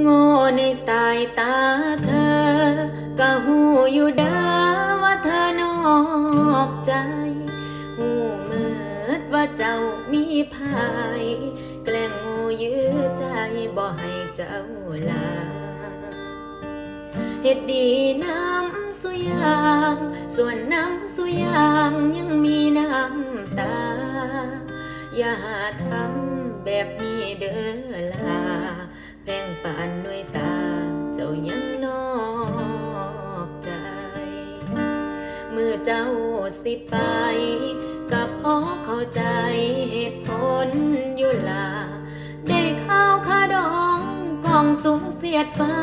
โง่ในสายตาเธอ ก็หูอยู่เด้อว่าเธอนอกใจ หูเมิดว่าเจ้ามีภาย แกล้งง่ยื้อใจบ่ให้เจ้าลาเฮ็ดดีน้ำสุยาง ส่วนน้ำสุยางยังมีน้ำตา อย่าทำแบบนี้เด้อลาแพงปานด้วยตา เจ้ายังนอกใจ เมื่อเจ้าสิไปก็พอเข้าใจเหตุผลอยู่ลา ได้ข้าวขาดองกองสูงเสียดฟ้า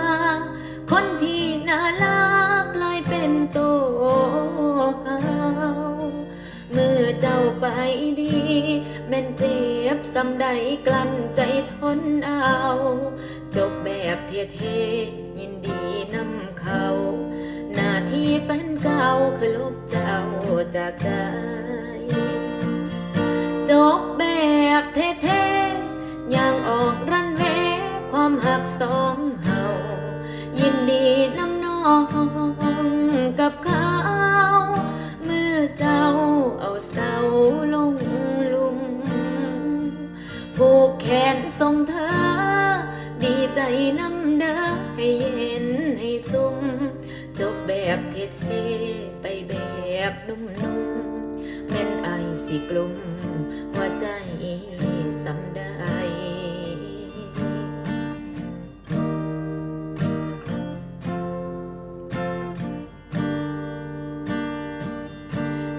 คนที่น่ารักกลายเป็นตัวเฮาเมื่อเจ้าไปด แม่นเจ็บสำใดกลั้นใจทนเอา จบแบบเท่ๆยินดีนำเขา หน้าที่แฟนเก่าคือลบเจ้าจากใจ จบแบบเท่ๆย่างออกรันเวความหักสองเฮายินดีนำน้องกับเขา ส่งเธอ ดีใจน้ำเด้อให้เย็นให้ซุ่มจบแบบเท่ๆไปแบบนุ่มๆแม่นไอสิกลุ่มหัวใจสำได้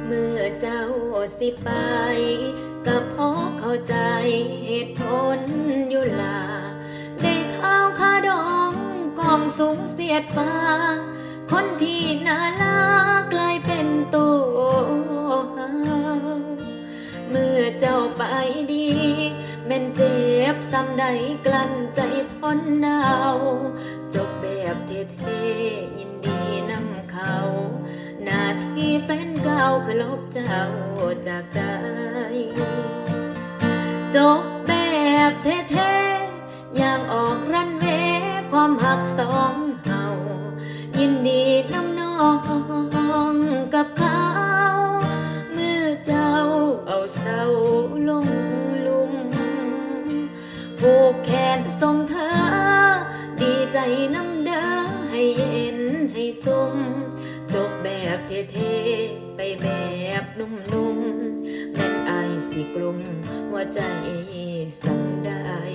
เมื่อเจ้าสิไปก็พอเข้าใจเหตุผล สูงเสียดฟ้า คนที่น่ารักกลายเป็นตัวเฮาเมื่อเจ้าไปดีแม่นเจ็บซ้ำใดกลั้นใจทนเอาจบแบบเท่ๆยินดีนำเขาหน้าที่แฟนเก่าคือลบเจ้าจากใจจบแบบเท่ ความหักสองเฮายินดีน้ำน้องกับเขา เมื่อเจ้าเอาเสาลงลุมผูกแขนส่งเธอ ดีใจน้ำเด้อให้เย็นให้ซุ่มจบแบบเท่ๆไปแบบนุ่มๆแม่นไอายสิกลุ่มหัวใจสั่งได้